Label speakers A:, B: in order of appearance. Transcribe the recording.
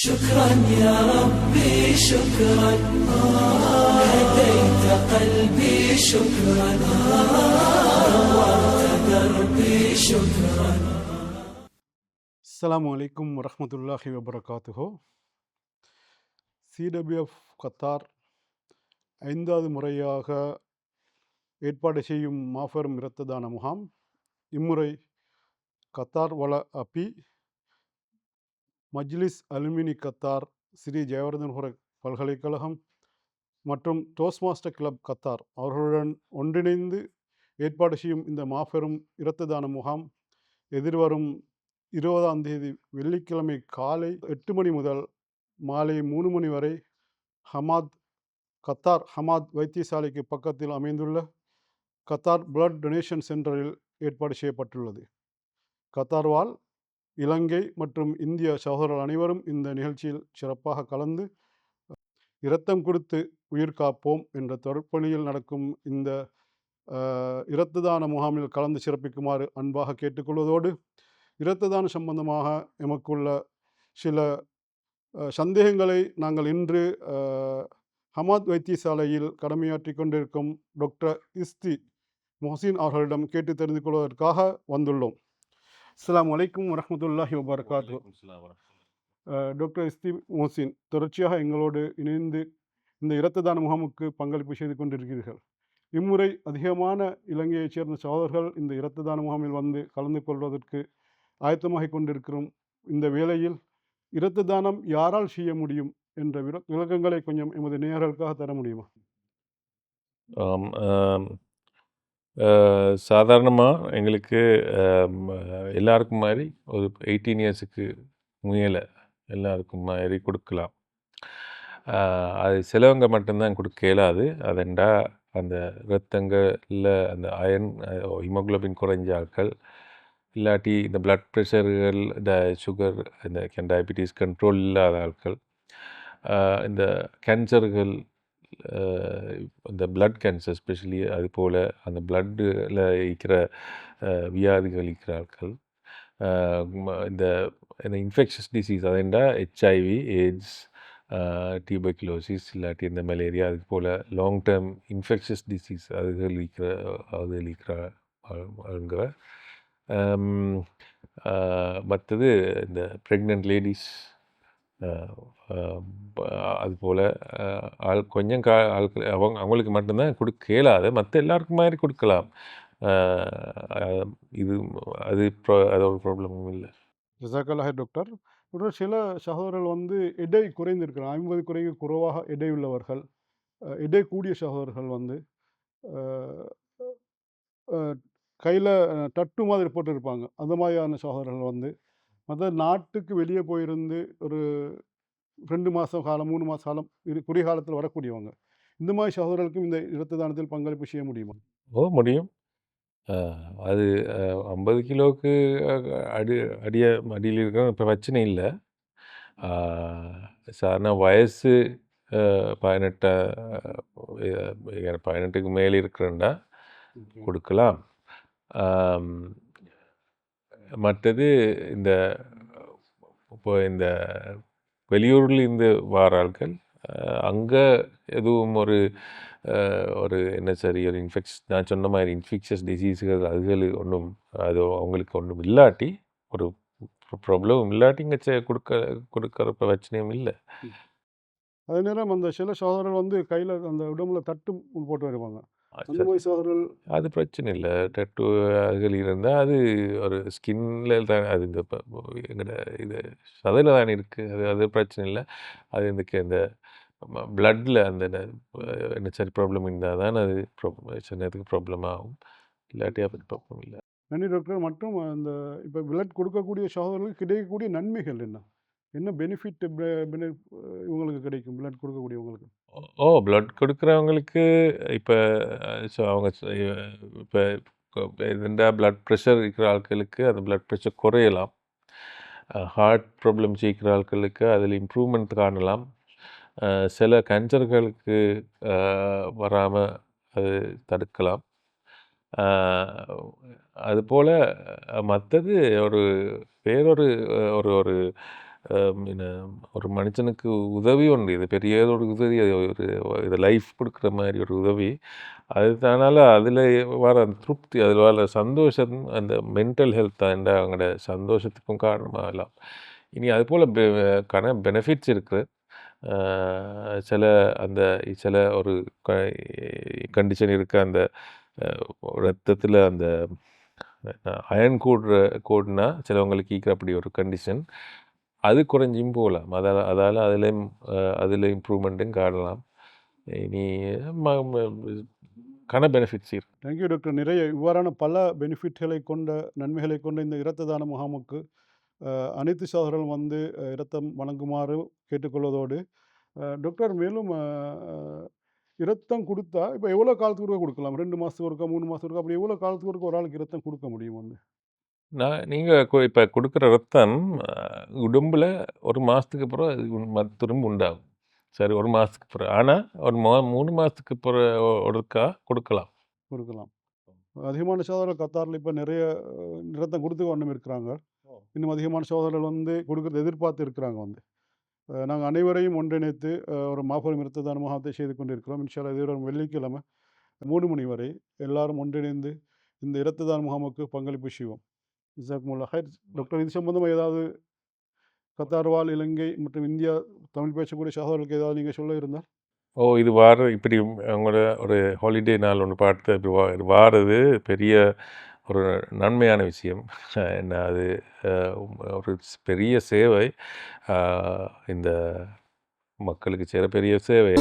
A: شكرا يا ربي شكرا هديت قلبي شكرا نورت دربي شكرا
B: அஸ்ஸலாமு அலைக்கும் வரஹ்மத்துல்லாஹி வபரகாத்துஹோ சிடபிஎஃப் கத்தார் ஐந்தாவது முறையாக ஏற்பாடு செய்யும் மாபெரும் இரத்த தான முகாம் இம்முறை கத்தார் வள அப்பி மஜ்லிஸ் அலுமினி கத்தார் ஸ்ரீ ஜெயவர்தன்புர பல்கலைக்கழகம் மற்றும் டோஸ்மாஸ்டர் கிளப் கத்தார். அவர்களுடன் ஒன்றிணைந்து ஏற்பாடு செய்யும் இந்த மாபெரும் இரத்த தான முகாம் எதிர்வரும் இருபதாம் தேதி வெள்ளிக்கிழமை காலை எட்டு மணி முதல் மாலை மூணு மணி வரை ஹமாத் கத்தார் ஹமாத் வைத்தியசாலைக்கு பக்கத்தில் அமைந்துள்ள கத்தார் பிளட் டொனேஷன் சென்டரில் ஏற்பாடு செய்யப்பட்டுள்ளது. கத்தார்வால் இலங்கை மற்றும் இந்திய சகோதரர்கள் அனைவரும் இந்த நிகழ்ச்சியில் சிறப்பாக கலந்து இரத்தம் கொடுத்து உயிர் காப்போம் என்ற தொடர்பணியில் நடக்கும் இந்த இரத்ததான இரத்த தான முகாமில் கலந்து சிறப்பிக்குமாறு அன்பாக கேட்டுக்கொள்வதோடு இரத்ததான சம்பந்தமாக எமக்குள்ள சில சந்தேகங்களை நாங்கள் இன்று ஹமாத் வைத்தியசாலையில் கடமையாற்றி கொண்டிருக்கும் டாக்டர் இஸ்தி மொஹசின் அவர்களிடம் கேட்டு தெரிந்து கொள்வதற்காக வந்துள்ளோம். அஸ்ஸலாமு அலைக்கும் வரஹ்மத்துல்லாஹி வபரகாத்து டாக்டர் இஸ்தி மொஹசின் தொடர்ச்சியாக எங்களோடு இணைந்து இந்த இரத்த தான முகாமுக்கு பங்களிப்பு செய்து கொண்டிருக்கிறீர்கள். இம்முறை அதிகமான இலங்கையைச் சேர்ந்த சகோதரர்கள் இந்த இரத்த தான முகாமில் வந்து கலந்து கொள்வதற்கு ஆயத்தமாகிக் கொண்டிருக்கிறோம். இந்த வேளையில் இரத்த தானம் யாரால் செய்ய முடியும் என்ற விர- விளக்கங்களை கொஞ்சம் எமது நேயர்களுக்காக தர முடியுமா?
C: சாதாரணமாக எங்களுக்கு எல்லாருக்கும் மாதிரி ஒரு எயிட்டீன் இயர்ஸுக்கு முயலை எல்லாருக்கும் மாதிரி கொடுக்கலாம். அது சிலவங்க மட்டும்தான் கொடுக்க இயலாது. அதெண்டா அந்த இரத்தங்களில் அந்த அயன் ஹிமோகுளோபின் குறைஞ்ச ஆட்கள் இல்லாட்டி இந்த பிளட் ப்ரெஷர்கள் இந்த சுகர் இந்த டயபிட்டிஸ் கண்ட்ரோல் இல்லாத ஆட்கள் இந்த கேன்சர்கள் இந்த பிளட் கேன்சர் ஸ்பெஷலி அது போல் அந்த பிளட்டில் இருக்கிற வியாதிகள் இருக்கிறார்கள் இந்த இந்த இன்ஃபெக்ஷஸ் டிசீஸ் அதெண்டா ஹெச்ஐவி எய்ட்ஸ் டியூபர்குலோசிஸ் இல்லாட்டி இந்த மலேரியா அது போல் லாங் டேர்ம் இன்ஃபெக்ஷஸ் டிசீஸ் அதுகள் இருக்கிற அது இருக்கிற மற்றது இந்த ப்ரெக்னென்ட் லேடிஸ் அதுபோல் ஆள் கொஞ்சம் கா ஆட்கள் அவங்க அவங்களுக்கு மட்டும்தான் கொடுக்க இயலாது மற்ற எல்லாருக்கும் மாதிரி கொடுக்கலாம். இது அது அது ஒரு ப்ராப்ளமும் இல்லை.
B: ஜசாக்கல்லாஹ் டாக்டர். ஒரு சில சகோதரர்கள் வந்து எடை குறைந்திருக்கிறார். ஐம்பது குறைக்கு குறைவாக எடை உள்ளவர்கள். எடை கூடிய சகோதரர்கள் வந்து கையில் டட்டு மாதிரி போட்டிருப்பாங்க. அந்த மாதிரியான சகோதரர்கள் வந்து மற்ற நாட்டுக்கு வெளியே போயிருந்து ஒரு ரெண்டு மாதம் காலம் மூணு மாத காலம் இது குறுகிய காலத்தில் வரக்கூடியவங்க. இந்த மாதிரி சகோதரர்களுக்கும் இந்த இரத்த தானத்தில் பங்களிப்பு செய்ய முடியுமா?
C: ஓ முடியும். அது ஐம்பது கிலோவுக்கு அடி அடிய அடியில் இருக்கிற இப்போ பிரச்சனை இல்லை. சாதாரண வயசு பதினெட்டு பதினெட்டுக்கு மேலே இருக்கிறண்டா கொடுக்கலாம். மற்றது இந்த இப்போ இந்த வெளியூரில் இருந்து வார ஆட்கள் அங்கே எதுவும் ஒரு ஒரு என்ன சரி ஒரு இன்ஃபெக்ஷ் நான் சொன்ன மாதிரி இன்ஃபெக்ஷஸ் டிசீஸுகள் அதுகள் ஒன்றும் அது அவங்களுக்கு ஒன்றும் இல்லாட்டி ஒரு ப்ராப்ளம் இல்லாட்டி இங்கே கொடுக்க கொடுக்குற பிரச்சனையும் இல்லை.
B: அதே நேரம் அந்த சில சகோதரர்கள் வந்து கையில் அந்த உடம்புல தட்டு போட்டு வருவாங்க.
C: அது பிரச்சனை இல்லை. டட்டு அதுகள் இருந்தால் அது ஒரு ஸ்கின்ல தான் அது இந்த எங்கட இது சதையில் தான் இருக்குது அது அது பிரச்சனை இல்லை. அது இந்த கே- இந்த பிளட்டில் அந்த என்ன சரி ப்ராப்ளம் இருந்தால் தான் அது நேரத்துக்கு ப்ராப்ளம் ஆகும். இல்லாட்டி அப்படி ப்ராப்ளம் இல்லை.
B: நன்றி டாக்டர். மற்றும் அந்த இப்போ பிளட் கொடுக்கக்கூடிய சகோதரர்களுக்கு கிடைக்கக்கூடிய நன்மைகள் என்ன? என்ன பெனிஃபிட் இவங்களுக்கு கிடைக்கும்? பிளட் கொடுக்கக்கூடியவங்களுக்கு.
C: ஓ பிளட் கொடுக்குறவங்களுக்கு இப்போ ஸோ அவங்க இப்போ இருந்தால் பிளட் ப்ரெஷர் இருக்கிற ஆட்களுக்கு அந்த பிளட் ப்ரெஷர் குறையலாம். ஹார்ட் ப்ராப்ளம்ஸ் இருக்கிற ஆட்களுக்கு அதில் இம்ப்ரூவ்மெண்ட் காணலாம். சில கேன்சர்களுக்கு வராமல் அது தடுக்கலாம். அதுபோல் மற்றது ஒரு வேறொரு ஒரு ஒரு என்ன ஒரு மனுஷனுக்கு உதவி ஒன்று இது பெரிய ஒரு உதவி அது ஒரு இது லைஃப் கொடுக்குற மாதிரி ஒரு உதவி. அதனால் அதில் வர அந்த திருப்தி அதில் வர சந்தோஷம் அந்த மென்டல் ஹெல்த் என்ற அவங்களோட சந்தோஷத்துக்கும் காரணமாகலாம் இனி அது போல் பெ கன பெனிஃபிட்ஸ் இருக்குது சில அந்த சில ஒரு கண்டிஷன் இருக்குது அந்த ரத்தத்தில் அந்த அயன் கூடுற கூடுனா சிலவங்களுக்கு ஈக்கிற அப்படி ஒரு கண்டிஷன் அது குறைஞ்சியும் போகலாம் அதால் அதால் அதுலேயும் அதில் இம்ப்ரூவ்மெண்ட்டும் காணலாம். இனி கன பெனிஃபிட்ஸ் இருக்கு.
B: தேங்க்யூ டாக்டர் நிறைய இவ்வாறான பல பெனிஃபிட்களை கொண்ட நன்மைகளை கொண்ட இந்த இரத்த தான முகாமுக்கு அனைத்து சகோதரர்களும் வந்து இரத்தம் வழங்குமாறு கேட்டுக்கொள்வதோடு டாக்டர் மேலும் இரத்தம் கொடுத்தா இப்போ எவ்வளோ காலத்துக்கு ஒருக்கா கொடுக்கலாம்? ரெண்டு மாதத்துக்கு ஒருக்கா மூணு மாதத்துக்கு ஒருக்கா? அப்படி எவ்வளோ காலத்துக்கு ஒருக்கா ஒரு ஆளுக்கு இரத்தம் கொடுக்க முடியும் வந்து?
C: நான் நீங்கள் இப்போ கொடுக்குற ரத்தம் உடம்புல ஒரு மாதத்துக்கு அப்புறம் அது திரும்ப உண்டாகும். சரி ஒரு மாதத்துக்கு அப்புறம். ஆனால் ஒரு மா மூணு மாதத்துக்கு அப்புறம் ஒருக்கா கொடுக்கலாம்.
B: கொடுக்கலாம். அதிகமான சகோதரர்கள் கத்தாரில் இப்போ நிறைய அஹ், இரத்தம் கொடுத்து கொண்டும் இருக்கிறாங்க. இன்னும் அதிகமான சகோதரர்கள் வந்து கொடுக்கறத எதிர்பார்த்து இருக்கிறாங்க வந்து. நாங்கள் அனைவரையும் ஒன்றிணைத்து ஒரு மாபெரும் இரத்த தான முகாமத்தை செய்து கொண்டிருக்கிறோம். இன்ஷால்லா இது ஒரு வெள்ளிக்கிழமை மூணு மணி வரை எல்லாரும் ஒன்றிணைந்து இந்த இரத்த தான முகாமுக்கு பங்களிப்பு செய்வோம். ஜசாக்முல்லா ஹைர். டாக்டர் இது சம்பந்தமாக ஏதாவது கத்தார் வாழ் இலங்கை மற்றும் இந்தியா தமிழ் பேசக்கூடிய சகோதரர்களுக்கு ஏதாவது நீங்கள் சொல்ல இருந்தால்?
C: ஓ இது வார இப்படி அவங்களோட ஒரு ஹாலிடே நாள் ஒன்று பார்த்து இப்படி வா இது வாரது பெரிய ஒரு நன்மையான விஷயம். என்ன அது ஒரு பெரிய சேவை. இந்த மக்களுக்கு செய்கிற பெரிய சேவை.